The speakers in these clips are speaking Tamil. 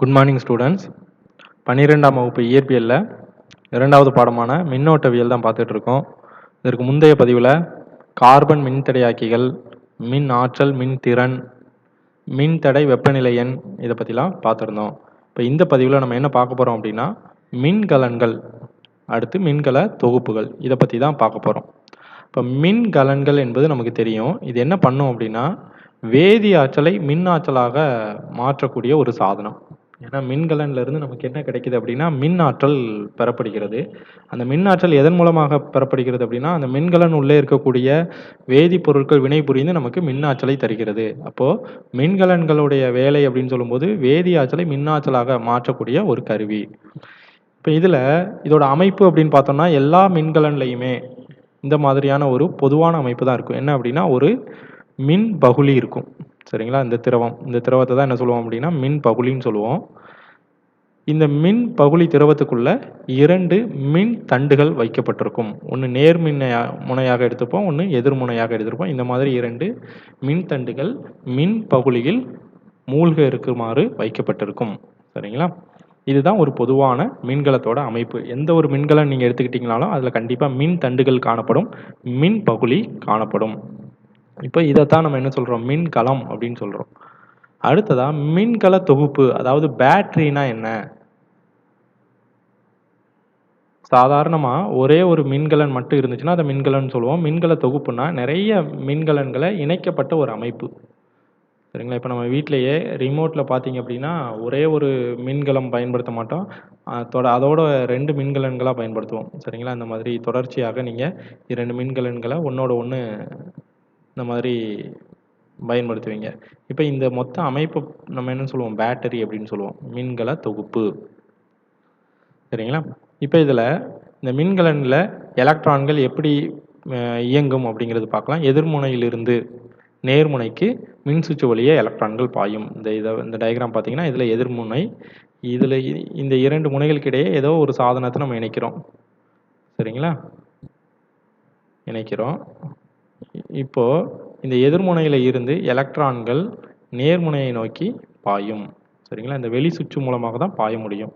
குட் மார்னிங் ஸ்டூடெண்ட்ஸ் பன்னிரெண்டாம் வகுப்பு இயற்பியலில் இரண்டாவது பாடமான மின்னோட்டவியல் தான் பார்த்துட்ருக்கோம் இதற்கு முந்தைய பதிவில் கார்பன் மின்தடையாக்கிகள் மின் ஆற்றல் மின் திறன் மின்தடை வெப்பநிலை எண் இதை பற்றிலாம் பார்த்துருந்தோம். இப்போ இந்த பதிவில் நம்ம என்ன பார்க்க போகிறோம் அப்படின்னா மின்கலன்கள் அடுத்து மின்கல தொகுப்புகள் இதை பற்றி தான் பார்க்க போகிறோம் இப்போ மின்கலன்கள் என்பது நமக்கு தெரியும். இது என்ன பண்ணும் அப்படின்னா வேதி ஆற்றலை மின் ஆற்றலாக மாற்றக்கூடிய ஒரு சாதனம். ஏன்னா மின்கலன்ல இருந்து நமக்கு என்ன கிடைக்குது அப்படின்னா மின் ஆற்றல் பெறப்படுகிறது. அந்த மின் ஆற்றல் எதன் மூலமாக பெறப்படுகிறது அப்படின்னா அந்த மின்கலன் உள்ளே இருக்கக்கூடிய வேதிப்பொருட்கள் வினை புரிந்து நமக்கு மின் ஆற்றலை தருகிறது. அப்போ மின்கலன்களுடைய வேலை அப்படின்னு சொல்லும்போது வேதி ஆற்றலை மின் ஆற்றலாக மாற்றக்கூடிய ஒரு கருவி. இப்போ இதில் இதோட அமைப்பு அப்படின்னு பார்த்தோம்னா எல்லா மின்கலன்லையுமே இந்த மாதிரியான ஒரு பொதுவான அமைப்பு தான் இருக்கும். என்ன அப்படின்னா ஒரு மின் பகுளி இருக்கும். சரிங்களா? இந்த திரவம். இந்த திரவத்தை தான் என்ன சொல்லுவோம் அப்படின்னா மின் பகுளின்னு சொல்லுவோம். இந்த மின் பகுளி திரவத்துக்குள்ள இரண்டு மின் தண்டுகள் வைக்கப்பட்டிருக்கும். ஒன்று நேர்மின்னையா முனையாக எடுத்துப்போம் ஒன்று எதிர்முனையாக எடுத்திருப்போம் இந்த மாதிரி இரண்டு மின் தண்டுகள் மின் பகுளியில் மூழ்க இருக்குமாறு வைக்கப்பட்டிருக்கும். சரிங்களா? இதுதான் ஒரு பொதுவான மின்கலத்தோட அமைப்பு. எந்த ஒரு மின்கலம் நீங்கள் எடுத்துக்கிட்டீங்கனாலும் அதில் கண்டிப்பாக மின் தண்டுகள் காணப்படும் மின் பகுளி காணப்படும். இப்போ இதைத்தான் நம்ம என்ன சொல்கிறோம் மின்கலம் அப்படின்னு சொல்கிறோம் அடுத்ததாக மின்கல தொகுப்பு அதாவது பேட்டரினா என்ன? சாதாரணமாக ஒரே ஒரு மின்கலன் மட்டும் இருந்துச்சுன்னா அதை மின்கலன் சொல்லுவோம். மின்கல தொகுப்புனா நிறைய மின்கலன்களை இணைக்கப்பட்ட ஒரு அமைப்பு. சரிங்களா? இப்போ நம்ம வீட்டிலையே ரிமோட்டில் பார்த்தீங்க அப்படின்னா ஒரே ஒரு மின்கலம் பயன்படுத்த மாட்டோம். அதோட அதோட ரெண்டு மின்கலன்களாக பயன்படுத்துவோம். சரிங்களா? அந்த மாதிரி தொடர்ச்சியாக நீங்கள் இரண்டு மின்கலன்களை ஒன்றோட ஒன்று இந்த மாதிரி பயன்படுத்துவீங்க. இப்போ இந்த மொத்த அமைப்பு நம்ம என்ன சொல்லுவோம்? பேட்டரி அப்படின்னு சொல்லுவோம். மின்கல தொகுப்பு. சரிங்களா? இப்போ இதில் இந்த மின்கலனில் எலக்ட்ரான்கள் எப்படி இயங்கும் அப்படிங்கிறது பார்க்கலாம். எதிர்முனையிலிருந்து நேர்முனைக்கு மின் சுற்று வழியே எலக்ட்ரான்கள் பாயும். இந்த இதை இந்த டயக்ராம் பார்த்தீங்கன்னா இதில் எதிர்முனை இதில் இந்த இரண்டு முனைகளுக்கு இடையே ஏதோ ஒரு சாதனத்தை நம்ம இணைக்கிறோம். சரிங்களா? இணைக்கிறோம். இப்போ இந்த எதிர்முனையில் இருந்து எலக்ட்ரான்கள் நேர்முனையை நோக்கி பாயும். சரிங்களா? இந்த வெளி சுற்று மூலமாக தான் பாய முடியும்.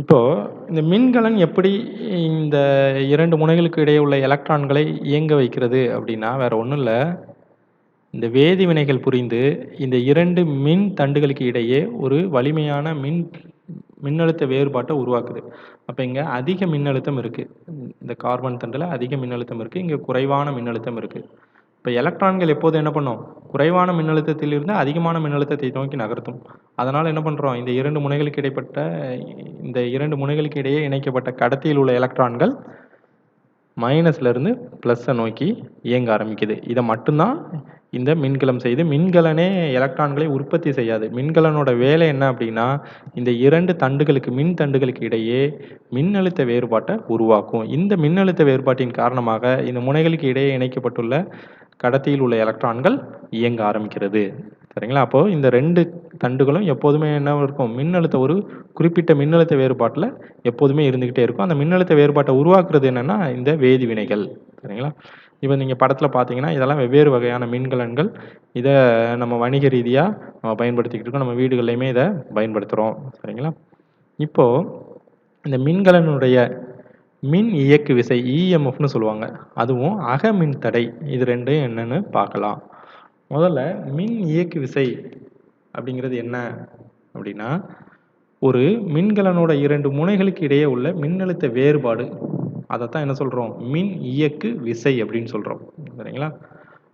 இப்போ இந்த மின்கலன் எப்படி இந்த இரண்டு முனைகளுக்கு இடையே உள்ள எலக்ட்ரான்களை இயங்க வைக்கிறது அப்படின்னா வேற ஒன்றும் இல்லை. இந்த வேதி வினைகள் புரிந்து இந்த இரண்டு மின் தண்டுகளுக்கு இடையே ஒரு வலிமையான மின் மின்னழுத்த வேறுபாட்டை உருவாக்குது. அப்போ இங்கே அதிக மின்னழுத்தம் இருக்குது இந்த கார்பன் தண்டில் அதிக மின்னழுத்தம் இருக்குது இங்கே குறைவான மின்னழுத்தம் இருக்குது இப்போ எலக்ட்ரான்கள் எப்போது என்ன பண்ணும்? குறைவான மின்னழுத்தத்திலிருந்து அதிகமான மின்னழுத்தத்தை நோக்கி நகர்த்தும். அதனால் என்ன பண்ணுறோம் இந்த இரண்டு முனைகளுக்கு இடைப்பட்ட இந்த இரண்டு முனைகளுக்கு இடையே இணைக்கப்பட்ட கடத்தியில் உள்ள எலக்ட்ரான்கள் மைனஸ்லேருந்து ப்ளஸ்ஸை நோக்கி இயங்க ஆரம்பிக்குது. இதை மட்டும்தான் இந்த மின்கலம் செய்து மின்கலனே எலக்ட்ரான்களை உற்பத்தி செய்யாது. மின்கலனோட வேலை என்ன அப்படின்னா இந்த இரண்டு தண்டுகளுக்கு மின் தண்டுகளுக்கு இடையே மின்னழுத்த வேறுபாட்டை உருவாக்கும். இந்த மின்னழுத்த வேறுபாட்டின் காரணமாக இந்த முனைகளுக்கு இடையே இணைக்கப்பட்டுள்ள கடத்தியில் உள்ள எலக்ட்ரான்கள் இயங்க ஆரம்பிக்கிறது. சரிங்களா? அப்போது இந்த ரெண்டு தண்டுகளும் எப்போதுமே என்ன இருக்கும்? மின்னழுத்த ஒரு குறிப்பிட்ட மின்னழுத்த வேறுபாட்டில் எப்போதுமே இருந்துக்கிட்டே இருக்கும். அந்த மின்னழுத்த வேறுபாட்டை உருவாக்குறது என்னென்னா இந்த வேதி வினைகள். சரிங்களா? இப்போ நீங்கள் படத்தில் பார்த்தீங்கன்னா இதெல்லாம் வெவ்வேறு வகையான மின்கலன்கள். இதை நம்ம வணிக ரீதியாக நம்ம பயன்படுத்திக்கிட்டு இருக்கோம். நம்ம வீடுகள்லையுமே இதை பயன்படுத்துகிறோம் சரிங்களா? இப்போது இந்த மின்கலனுடைய மின் இயக்கு விசை இஎம்எஃப்னு சொல்லுவாங்க. அதுவும் அக மின் தடை. இது ரெண்டும் என்னென்னு பார்க்கலாம். முதல்ல மின் இயக்கு விசை அப்படிங்கிறது என்ன அப்படின்னா ஒரு மின்கலனோட இரண்டு முனைகளுக்கு இடையே உள்ள மின்னழுத்த வேறுபாடு. அதைத்தான் என்ன சொல்கிறோம் மின் இயக்கு விசை அப்படின்னு சொல்கிறோம் சரிங்களா?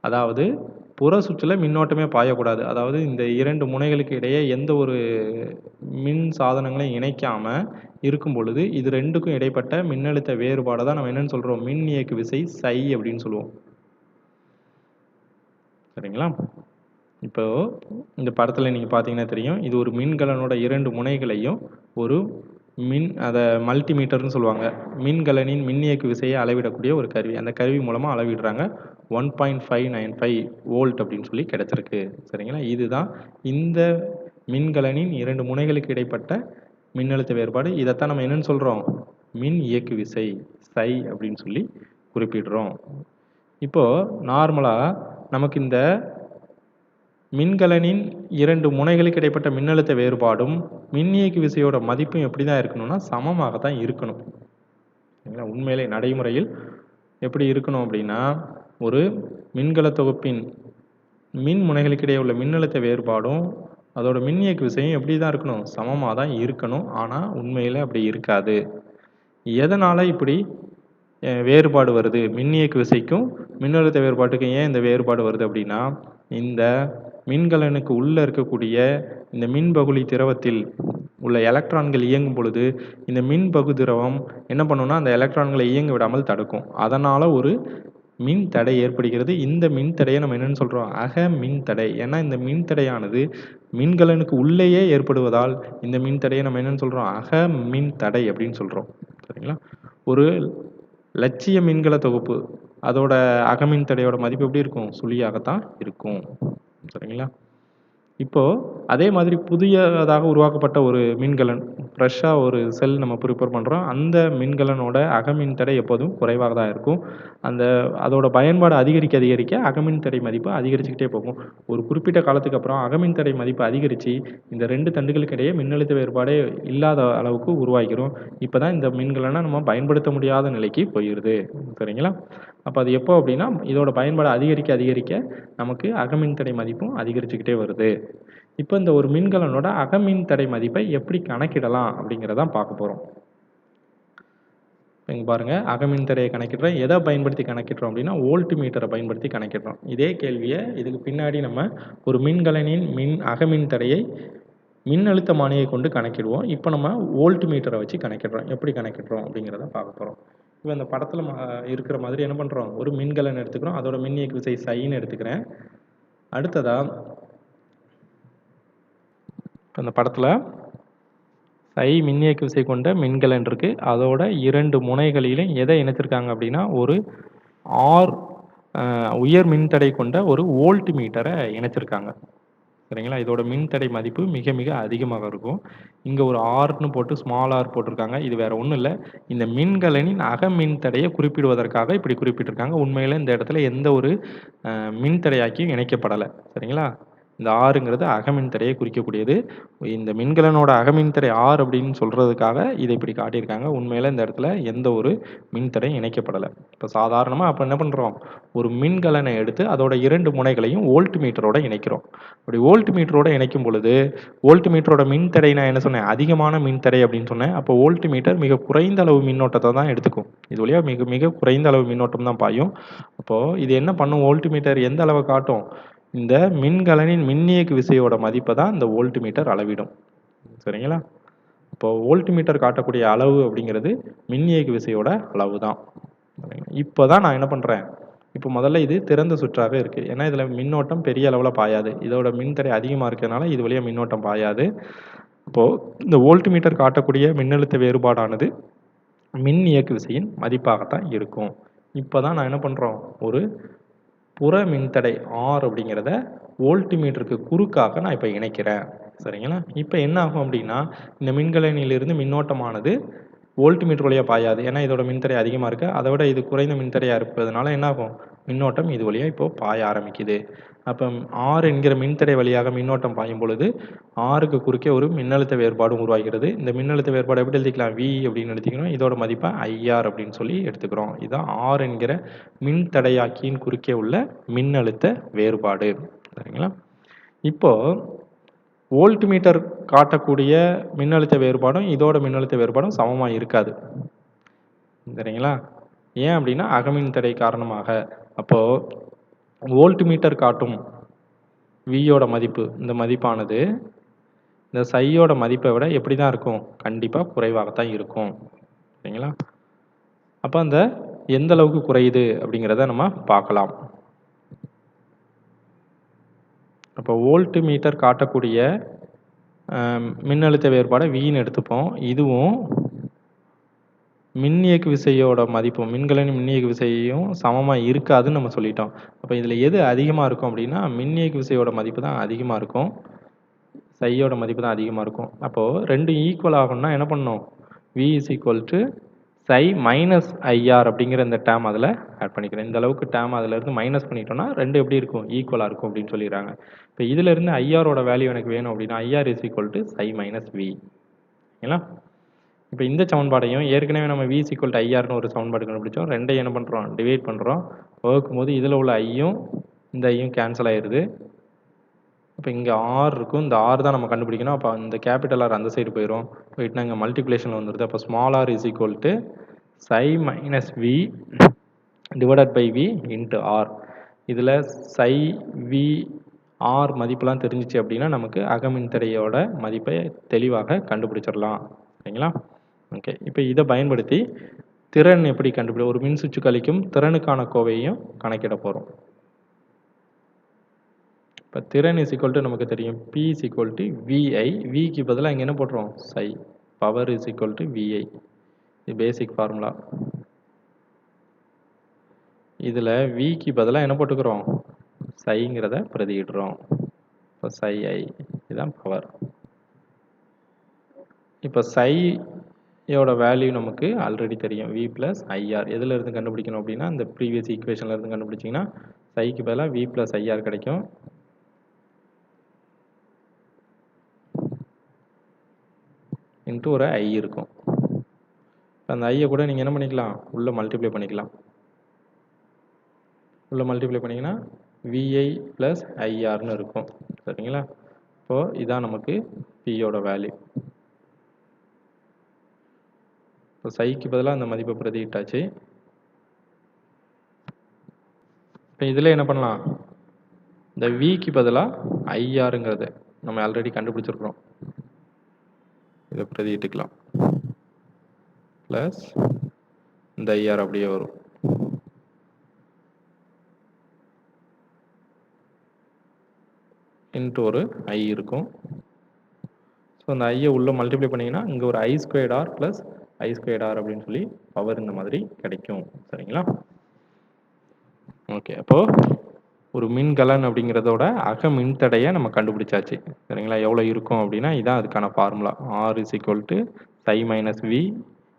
அதாவது புற சுற்றில் மின்னோட்டமே பாயக்கூடாது. அதாவது இந்த இரண்டு முனைகளுக்கு இடையே எந்த ஒரு மின் சாதனங்களையும் இணைக்காமல் இருக்கும் பொழுது இது ரெண்டுக்கும் இடைப்பட்ட மின்னழுத்த வேறுபாடை தான் நம்ம என்னென்னு சொல்கிறோம் மின் இயக்கு விசை சை அப்படின்னு சொல்லுவோம். சரிங்களா? இப்போ இந்த படத்தில் நீங்கள் பார்த்தீங்கன்னா தெரியும் இது ஒரு மின்கலனோட இரண்டு முனைகளையும் ஒரு மின் அதை மல்டிமீட்டர்னு சொல்லுவாங்க. மின்கலனின் மின்னியக்கு விசையை அளவிடக்கூடிய ஒரு கருவி. அந்த கருவி மூலமாக அளவிடுறாங்க one point five nine five volt அப்படின்னு சொல்லி கிடச்சிருக்கு. சரிங்களா? இதுதான் இந்த மின்கலனின் இரண்டு முனைகளுக்கு இடைப்பட்ட மின்னழுத்த வேறுபாடு. இதைத்தான் நம்ம என்னென்னு சொல்கிறோம் மின் இயக்கு விசை சை அப்படின்னு சொல்லி குறிப்பிடுறோம். இப்போது நார்மலாக நமக்கு இந்த மின்கலனின் இரண்டு முனைகளுக்கு இடைப்பட்ட மின்னழுத்த வேறுபாடும் மின்னியக்கு விசையோட மதிப்பும் எப்படி தான் இருக்கணும்னா சமமாக தான் இருக்கணும். சரிங்களா உண்மையிலே நடைமுறையில் எப்படி இருக்கணும் அப்படின்னா ஒரு மின்கல தொகுப்பின் மின் முனைகளுக்கு இடையே உள்ள மின்னழுத்த வேறுபாடும் அதோட மின்னியக்கு விசையும் எப்படி தான் இருக்கணும்? சமமாக தான் இருக்கணும். ஆனால் உண்மையில் அப்படி இருக்காது. எதனால் இப்படி வேறுபாடு வருது. மின்னியக்கு விசைக்கும் மின்னழுத்த வேறுபாட்டுக்கும் ஏன் இந்த வேறுபாடு வருது அப்படின்னா இந்த மின்கலனுக்கு உள்ளே இருக்கக்கூடிய இந்த மின்பகுளி திரவத்தில் உள்ள எலக்ட்ரான்கள் இயங்கும் பொழுது இந்த மின்பகு திரவம் என்ன பண்ணுன்னா அந்த எலக்ட்ரான்களை இயங்க விடாமல் தடுக்கும். அதனால் ஒரு மின் தடை ஏற்படுகிறது. இந்த மின் தடையை நம்ம என்னன்னு சொல்கிறோம் அக மின் தடை. ஏன்னா இந்த மின் தடையானது மின்கலனுக்கு உள்ளேயே ஏற்படுவதால் இந்த மின் தடையை நம்ம என்னன்னு சொல்கிறோம் அக மின் தடை அப்படின்னு சொல்கிறோம் சரிங்களா? ஒரு லட்சிய மின்கல தொகுப்பு. அதோட அகமின் தடையோட மதிப்பு எப்படி இருக்கும்? சுழியாகத்தான் இருக்கும். சரிங்களா? இப்போது அதே மாதிரி புதியதாக உருவாக்கப்பட்ட ஒரு மின்கலன் ஃப்ரெஷ்ஷாக ஒரு செல் நம்ம ப்ரிப்பேர் பண்ணுறோம் அந்த மின்கலனோட அகமின் தடை எப்போதும் குறைவாக தான் இருக்கும். அந்த அதோட பயன்பாடு அதிகரிக்க அதிகரிக்க அகமின் தடை மதிப்பு அதிகரிச்சுக்கிட்டே போகும். ஒரு குறிப்பிட்ட காலத்துக்கு அப்புறம் அகமின் தடை மதிப்பு அதிகரித்து இந்த ரெண்டு தண்டுகளுக்கு இடையே மின்னழுத்த வேறுபாடே இல்லாத அளவுக்கு உருவாகிடும் இப்போ தான் இந்த மின்கலனை நம்ம பயன்படுத்த முடியாத நிலைக்கு போயிடுது சரிங்களா? அப்போ அது எப்போ அப்படின்னா இதோட பயன்பாடு அதிகரிக்க அதிகரிக்க நமக்கு அகமின் தடை மதிப்பும் அதிகரிச்சுக்கிட்டே வருது. இப்போ இந்த ஒரு மின்கலனோட அகமின் தடை மதிப்பை எப்படி கணக்கிடலாம் அப்படிங்கிறதான் பார்க்க போகிறோம் இங்கே பாருங்கள் அகமின் தடையை கணக்கிடுறோம். எதை பயன்படுத்தி கணக்கிடுறோம் அப்படின்னா வோல்ட் மீட்டரை பயன்படுத்தி கணக்கிடுறோம். இதே கேள்வியை இதுக்கு பின்னாடி நம்ம ஒரு மின்கலனின் மின் அகமின் தடையை மின்னழுத்தமானியை கொண்டு கணக்கிடுவோம். இப்போ நம்ம வோல்ட் மீட்டரை வச்சு கணக்கிடுறோம். எப்படி கணக்கிடுறோம் அப்படிங்கிறத பார்க்க போகிறோம் இப்போ இந்த படத்தில் இருக்கிற மாதிரி என்ன பண்ணுறோம் ஒரு மின்கலன் எடுத்துக்கிறோம். அதோட மின் இயக்கு விசை சைன்னு எடுத்துக்கிறேன். அடுத்ததாக இப்போ இந்த படத்தில் சை மின் இயக்கு விசை கொண்ட மின்கலன் இருக்குது அதோட இரண்டு முனைகளிலும் எதை இணைச்சிருக்காங்க அப்படின்னா ஒரு ஆர் உயர் மின்தடை கொண்ட ஒரு வோல்ட் மீட்டரை இணைச்சிருக்காங்க. சரிங்களா இதோட மின்தடை மதிப்பு மிக மிக அதிகமாக இருக்கும். இங்கே ஒரு ஆர்னு போட்டு ஸ்மால் ஆர் போட்டிருக்காங்க. இது வேறு ஒன்றும் இல்லை. இந்த மின்கலனின் அக மின்தடையை குறிப்பிடுவதற்காக இப்படி குறிப்பிட்டிருக்காங்க. உண்மையில் இந்த இடத்துல எந்த ஒரு மின்தடையாக்கியும் இணைக்கப்படலை. சரிங்களா? இந்த ஆறுங்கிறது அகமின் தடையை குறிக்கக்கூடியது. இந்த மின்கலனோட அகமின் தடை ஆர் அப்படின்னு சொல்கிறதுக்காக இதை இப்படி காட்டியிருக்காங்க. உண்மையில இந்த இடத்துல எந்த ஒரு மின்தடையும் இணைக்கப்படலை. இப்போ சாதாரணமாக அப்போ என்ன பண்ணுறோம் ஒரு மின்கலனை எடுத்து அதோட இரண்டு முனைகளையும் வோல்ட் மீட்டரோட இணைக்கிறோம். அப்படி வோல்ட் மீட்டரோட இணைக்கும் பொழுது வோல்ட் மீட்டரோட மின்தடை நான் என்ன சொன்னேன்? அதிகமான மின்தடை அப்படின்னு சொன்னேன். அப்போ வோல்ட் மீட்டர் மிக குறைந்த அளவு மின்னோட்டத்தை தான் எடுத்துக்கும். இது வழியாக மிக மிக குறைந்த அளவு மின்னோட்டம் தான் பாயும். அப்போது இது என்ன பண்ணும்? வோல்ட் மீட்டர் எந்த அளவை காட்டும்? இந்த மின்கலனின் மின்னியக்கு விசையோட மதிப்பை தான் இந்த வோல்ட் மீட்டர் அளவிடும். சரிங்களா? இப்போ வோல்ட் மீட்டர் காட்டக்கூடிய அளவு அப்படிங்கிறது மின்னியக்கு விசையோட அளவு தான். இப்போ தான் நான் என்ன பண்ணுறேன் இப்போ முதல்ல இது திறந்த சுற்றாக இருக்குது ஏன்னா இதில் மின்னோட்டம் பெரிய அளவில் பாயாது. இதோட மின்தடை அதிகமாக இருக்கிறதுனால இது வழியாக மின்னோட்டம் பாயாது. இப்போது இந்த வோல்ட் மீட்டர் காட்டக்கூடிய மின்னழுத்த வேறுபாடானது மின் இயக்கு விசையின் மதிப்பாகத்தான் இருக்கும். இப்போ தான் நான் என்ன பண்ணுறோம் ஒரு புற மின்தடை ஆர் அப்படிங்கிறத வோல்ட் மீட்டருக்கு குறுக்காக நான் இப்போ இணைக்கிறேன். சரிங்களா? இப்போ என்ன ஆகும் அப்படின்னா இந்த மின்கலனிலிருந்து மின்னோட்டமானது வோல்ட் மீட்டர் வழியாக பாயாது. ஏன்னா இதோட மின்தடை அதிகமாக இருக்குது அதை விட இது குறைந்த மின்தடையாக இருப்பதனால என்ன ஆகும்? மின்னோட்டம் இது வழியாக இப்போ பாய ஆரம்பிக்குது. அப்போ ஆர் என்கிற மின்தடை வழியாக மின்னோட்டம் பாயும் பொழுது ஆறுக்கு குறுக்கே ஒரு மின்னழுத்த வேறுபாடும் உருவாகிறது. இந்த மின்னழுத்த வேறுபாடு எப்படி எழுதிக்கலாம்? வி அப்படின்னு எழுதிக்கணும் இதோட மதிப்பை ஐஆர் அப்படின்னு சொல்லி எடுத்துக்கிறோம். இதுதான் ஆர் என்கிற மின்தடையாக்கியின் குறுக்கே உள்ள மின்னழுத்த வேறுபாடு. சரிங்களா? இப்போது வோல்ட் மீட்டர் காட்டக்கூடிய மின்னழுத்த வேறுபாடும் இதோட மின்னழுத்த வேறுபாடும் சமமாக இருக்காது. சரிங்களா? ஏன் அப்படின்னா அகமின் தடை காரணமாக. அப்போது வோல்ட் மீட்டர் காட்டும் வியோட மதிப்பு இந்த மதிப்பானது இந்த சையோட மதிப்பை விட எப்படி தான் இருக்கும்? கண்டிப்பாக குறைவாகத்தான் இருக்கும். சரிங்களா? அப்போ அந்த எந்த அளவுக்கு குறையுது அப்படிங்கிறத நம்ம பார்க்கலாம். அப்போ வோல்ட் மீட்டர் காட்டக்கூடிய மின்னழுத்த வேறுபாடை வின்னு எடுத்துப்போம். இதுவும் மின்னியக்கு விசையோட மதிப்பும் மின்கலனின் மின்னியக்கு விசையும் சமமாக இருக்காதுன்னு நம்ம சொல்லிட்டோம். அப்போ இதில் எது அதிகமாக இருக்கும் அப்படின்னா மின்னியக்கு விசையோட மதிப்பு தான் அதிகமாக இருக்கும். சையோட மதிப்பு தான் அதிகமாக இருக்கும். அப்போது ரெண்டும் ஈக்குவல் ஆகணும்னா என்ன பண்ணணும்? V is equal to psi minus IR அப்படிங்கிற இந்த டேம் அதில் ஆட் பண்ணிக்கிறேன் இந்த அளவுக்கு டேம் அதில் இருந்து மைனஸ் பண்ணிட்டோம்னா ரெண்டு எப்படி இருக்கும்? ஈக்குவலாக இருக்கும் அப்படின்னு சொல்லிடுறாங்க. இப்போ இதிலிருந்து ஐஆரோட வேல்யூ எனக்கு வேணும் அப்படின்னா IR is equal to psi minus V ஓகேங்களா இப்போ இந்த சமன்பாடையும் ஏற்கனவே நம்ம வி ஈக்குவல் டு ஐஆர்னு ஒரு சமன்பாடு கண்டுபிடிச்சோம். ரெண்டையும் என்ன பண்ணுறோம் டிவைட் பண்ணுறோம் வகுக்கும் போது இதில் உள்ள ஐயும் இந்த ஐயும் கேன்சல் ஆயிடுது இப்போ இங்கே ஆர் இருக்கும். இந்த ஆர் தான் நம்ம கண்டுபிடிக்கணும். அப்போ இந்த கேபிட்டல் ஆர் அந்த சைடு போயிடும் போயிட்டுனா இங்கே மல்டிப்ளேஷன் வந்துடுது அப்போ small r is equal to psi minus V divided by V into r இதில் சை வி ஆர் மதிப்பெல்லாம் தெரிஞ்சிச்சு அப்படின்னா நமக்கு அகமின்தடையோட மதிப்பை தெளிவாக கண்டுபிடிச்சிடலாம். சரிங்களா? ஓகே இப்போ இதை பயன்படுத்தி திறன் எப்படி கண்டுபிடி ஒரு மின் சுற்று கழிக்கும் திறனுக்கான கோவையும் கணக்கிட போகிறோம் இப்போ திறன் இஸ் ஈக்குவல் டு நமக்கு தெரியும். P is equal to VI விக்கு பதிலாக இங்கே என்ன போட்டுரும் psi power is equal to VI இது பேசிக் ஃபார்முலா இதில் விக்கு பதிலாக என்ன போட்டுக்கிறோம்? சைங்கிறத பிரதியிடுறோம். இப்போ சை ஐ இதுதான் பவர் இப்போ சை இதோட வேல்யூ நமக்கு ஆல்ரெடி தெரியும். வி ப்ளஸ் ஐஆர் எதில் இருந்து கண்டுபிடிக்கணும் அப்படின்னா இந்த ப்ரீவியஸ் ஈக்குவேஷனில் இருந்து கண்டுபிடிச்சிங்கன்னா சைக்கு பதிலாக வி ப்ளஸ் ஐஆர் கிடைக்கும். இன்ட்டு ஒரு ஐ இருக்கும். அந்த ஐயை கூட நீங்கள் என்ன பண்ணிக்கலாம்? உள்ளே மல்டிப்ளை பண்ணிக்கலாம். உள்ளே மல்டிப்ளை பண்ணிங்கன்னா விஐ ப்ளஸ் ஐஆர்னு இருக்கும். சரிங்களா? இப்போது இதான் நமக்கு பியோட வேல்யூ இப்போ சைக்கு பதிலாக அந்த மதிப்பை பிரதியிட்டாச்சு. இப்போ இதில் என்ன பண்ணலாம்? இந்த விக்கு பதிலாக ஐஆருங்கிறது நம்ம ஆல்ரெடி கண்டுபிடிச்சிருக்கிறோம். இதை பிரதியிட்டுக்கலாம். ப்ளஸ் இந்த ஐஆர் அப்படியே வரும். இன்ட்டு ஒரு ஐ இருக்கும். ஸோ அந்த ஐயை உள்ளே மல்டிப்ளை பண்ணிங்கன்னா இங்கே ஒரு I squared r plus I square r அப்படின்னு சொல்லி பவர் இந்த மாதிரி கிடைக்கும். சரிங்களா? ஓகே அப்போது ஒரு மின்கலன் அப்படிங்கிறதோட அக மின்தடையை நம்ம கண்டுபிடிச்சாச்சு. சரிங்களா? எவ்வளோ இருக்கும் அப்படின்னா இதான் அதுக்கான formula r is equal to psi minus V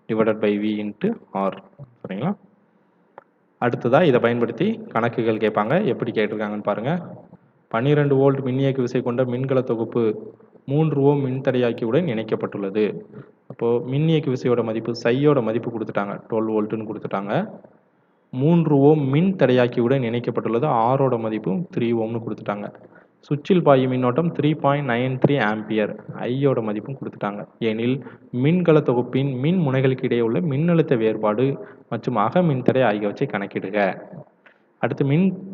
divided by V into r சரிங்களா? அடுத்ததாக இதை பயன்படுத்தி கணக்குகள் கேட்பாங்க. எப்படி கேட்டிருக்காங்கன்னு பாருங்கள் பன்னிரெண்டு வோல்ட் மின்னியக்கு விசை கொண்ட மின்கல தொகுப்பு மூன்று ஓம் மின்தடையாக்கியுடன் இணைக்கப்பட்டுள்ளது. அப்போது மின் இயக்கு விசையோட மதிப்பு சையோட மதிப்பு கொடுத்துட்டாங்க. டுவெல் வோல்ட்டுன்னு கொடுத்துட்டாங்க. மூன்று ஓம் மின் தடையாக்கியுடன் இணைக்கப்பட்டுள்ளது. ஆரோட மதிப்பும் த்ரீ ஓம்னு கொடுத்துட்டாங்க. சுவிட்சில் பாயும் மின்னோட்டம் three point nine three ampere. ஐயோட மதிப்பும் கொடுத்துட்டாங்க. எனில் மின்கல தொகுப்பின் மின் முனைகளுக்கு இடையே உள்ள மின்னழுத்த வேறுபாடு மற்றும் அக மின்தடை ஆகியவற்றை கணக்கிடுக. அடுத்து மின்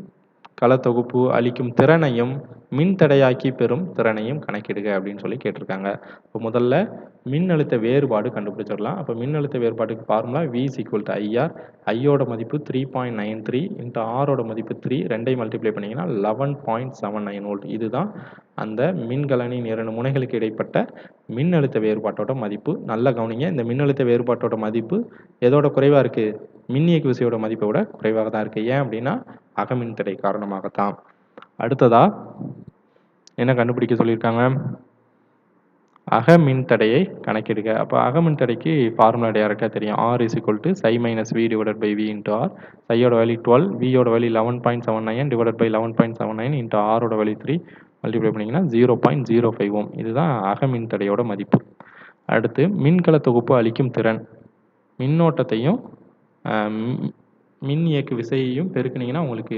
களத்தொகுப்பு தொகுப்பு அளிக்கும் திறனையும் மின்தடையாக்கி பெறும் திறனையும் கணக்கிடுக அப்படின்னு சொல்லி கேட்டிருக்காங்க. இப்போ முதல்ல மின்னழுத்த வேறுபாடு கண்டுபிடிச்சிடலாம். அப்போ மின்னழுத்த வேறுபாட்டுக்கு formula V equal to IR ஐயோட மதிப்பு three point nine three into ஆரோட மதிப்பு த்ரீ ரெண்டையும் மல்டிப்ளை பண்ணிங்கன்னா eleven point seven nine volt இதுதான் அந்த மின்கலனின் இரண்டு முனைகளுக்கு இடைப்பட்ட மின்னழுத்த வேறுபாட்டோட மதிப்பு. நல்லா கவனிங்க. இந்த மின்னழுத்த வேறுபாட்டோட மதிப்பு எதோட குறைவாக இருக்குது மின்னியக்கு விசையோட மதிப்பை விட குறைவாக தான் இருக்குது ஏன் அப்படின்னா அகமின் தடை காரணமாகத்தான். அடுத்ததா என்ன கண்டுபிடிக்க சொல்லியிருக்காங்க? அக மின் தடையை கணக்கிடுக அப்போ அக மின் தடைக்கு ஃபார்முலா டேரக்டாக தெரியும் r is equal to psi minus V divided by V into r சையோட value twelve வியோட value eleven point seven nine divided by eleven point seven nine into ஆரோட வேல்யூ த்ரீ மல்டிப்ளை பண்ணிங்கன்னா zero point zero five ohm. இதுதான் அக மின் தடையோட மதிப்பு. அடுத்து மின்கல தொகுப்பு அளிக்கும் திறன். மின்னோட்டத்தையும் மின் இயக்கு விசையையும் பெருக்குனீங்கன்னா உங்களுக்கு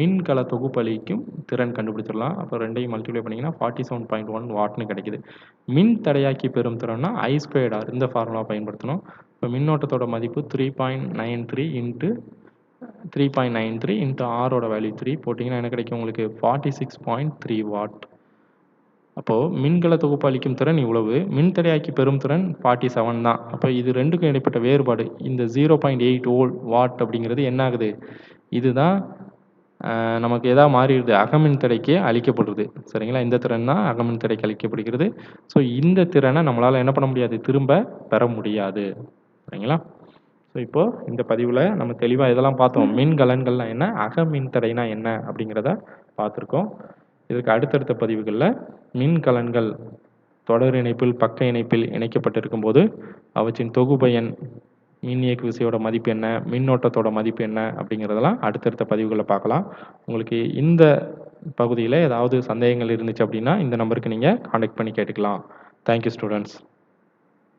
மின்கல தொகுப்பளிக்கும் திறன் கண்டுபிடிச்சிடலாம். அப்போ ரெண்டையும் மல்டிப்ளை பண்ணிங்கன்னா ஃபார்ட்டி செவன் பாயிண்ட் ஒன் வாட்னு கிடைக்குது. மின் தடையாக்கி பெறும் திறன்னா ஐ ஸ்கொயர்ட் ஆர் இந்த ஃபார்முலா பயன்படுத்தணும். இப்போ மின்னோட்டத்தோட மதிப்பு three point nine three into three point nine three into ஆரோட வேல்யூ த்ரீ போட்டிங்கன்னா என்ன கிடைக்கும் உங்களுக்கு? Forty six point three watt அப்போது மின்கல தொகுப்பு அளிக்கும் திறன் இவ்வளவு. மின்தடையாக்கி பெறும் திறன் ஃபார்ட்டி செவன் தான். அப்போ இது ரெண்டுக்கும் இடைப்பட்ட வேறுபாடு. இந்த ஜீரோ பாயிண்ட் எயிட் ஓல் வாட் அப்படிங்கிறது என்ன ஆகுது? இதுதான் நமக்கு எதாவது மாறிடுது? அகமின் தடைக்கு அளிக்கப்படுறது. சரிங்களா? இந்த திறன் தான் அகமின் தடைக்கு அளிக்கப்படுகிறது. ஸோ இந்த திறனை நம்மளால் என்ன பண்ண முடியாது? திரும்ப பெற முடியாது. சரிங்களா? ஸோ இப்போது இந்த பதிவில் நம்ம தெளிவாக இதெல்லாம் பார்த்தோம். மின்கலன்கள்லாம் என்ன? அக மின் தடைனா என்ன? அப்படிங்கிறத பார்த்துருக்கோம். இதற்கு அடுத்தடுத்த பதிவுகளில் மின்கலன்கள் தொடர் இணைப்பில் பக்க இணைப்பில் இணைக்கப்பட்டிருக்கும் போது அவற்றின் தொகுபயன் மின் இயக்கு விசையோட மதிப்பு என்ன மின்னோட்டத்தோட மதிப்பு என்ன அப்படிங்கிறதெல்லாம் அடுத்தடுத்த பதிவுகளில் பார்க்கலாம். உங்களுக்கு இந்த பகுதியில் ஏதாவது சந்தேகங்கள் இருந்துச்சு அப்படின்னா இந்த நம்பருக்கு நீங்கள் காண்டாக்ட் பண்ணி கேட்டுக்கலாம். Thank you students